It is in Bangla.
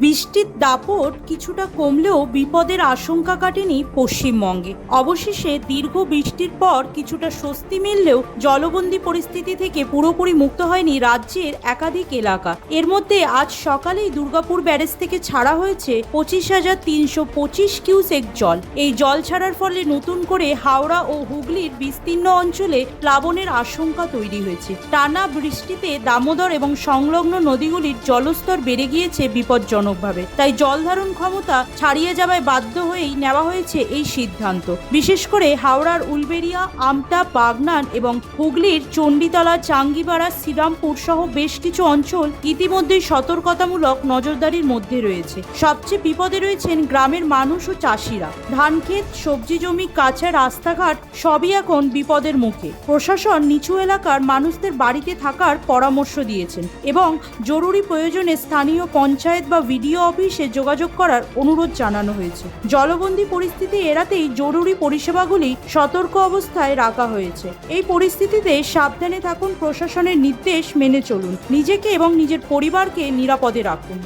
বৃষ্টির দাপট কিছুটা কমলেও বিপদের আশঙ্কা কাটেনি পশ্চিমবঙ্গে। অবশেষে দীর্ঘ বৃষ্টির পর কিছুটা স্বস্তি মিললেও জলবন্দি পরিস্থিতি থেকে পুরোপুরি মুক্ত হয়নি রাজ্যের একাধিক এলাকা। এর মধ্যে আজ সকালেই দুর্গাপুর ব্যারেজ থেকে ছাড়া হয়েছে পঁচিশ হাজার তিনশো পঁচিশ কিউসেক জল। এই জল ছাড়ার ফলে নতুন করে হাওড়া ও হুগলির বিস্তীর্ণ অঞ্চলে প্লাবনের আশঙ্কা তৈরি হয়েছে। টানা বৃষ্টিতে দামোদর এবং সংলগ্ন নদীগুলির জলস্তর বেড়ে গিয়েছে বিপজ্জনকভাবে। তাই জল ধারণ ক্ষমতা ছাড়িয়ে যাওয়ায় বাধ্য হয়েই নেওয়া হয়েছে এই সিদ্ধান্ত। বিশেষ করে হাওড়ার উলবেরিয়া আমটা বাগনান এবং হুগলির চণ্ডীতলা, চাঙ্গিপাড়া, শ্রীরামপুর সহ বেশ কিছু অঞ্চল ইতিমধ্যেই সতর্কতামূলক নজরদারির মধ্যে রয়েছে। সবচেয়ে বিপদে রয়েছেন গ্রামের মানুষ ও চাষিরা। ধানক্ষেত সবজি জমি, কাঁচা রাস্তাঘাট সবই এখন বিপদের মুখে। প্রশাসন নিচু এলাকার মানুষদের বাড়িতে থাকার পরামর্শ দিয়েছেন এবং জরুরি প্রয়োজনে স্থানীয় পঞ্চায়েত বা ভিডিও অফিসে যোগাযোগ করার অনুরোধ জানানো হয়েছে। জলবন্দি পরিস্থিতি এড়াতেই জরুরি পরিষেবাগুলি সতর্ক অবস্থায় রাখা হয়েছে। এই পরিস্থিতিতে সাবধানে থাকুন প্রশাসনের নির্দেশ মেনে চলুন। নিজেকে এবং নিজের পরিবারকে নিরাপদে রাখুন।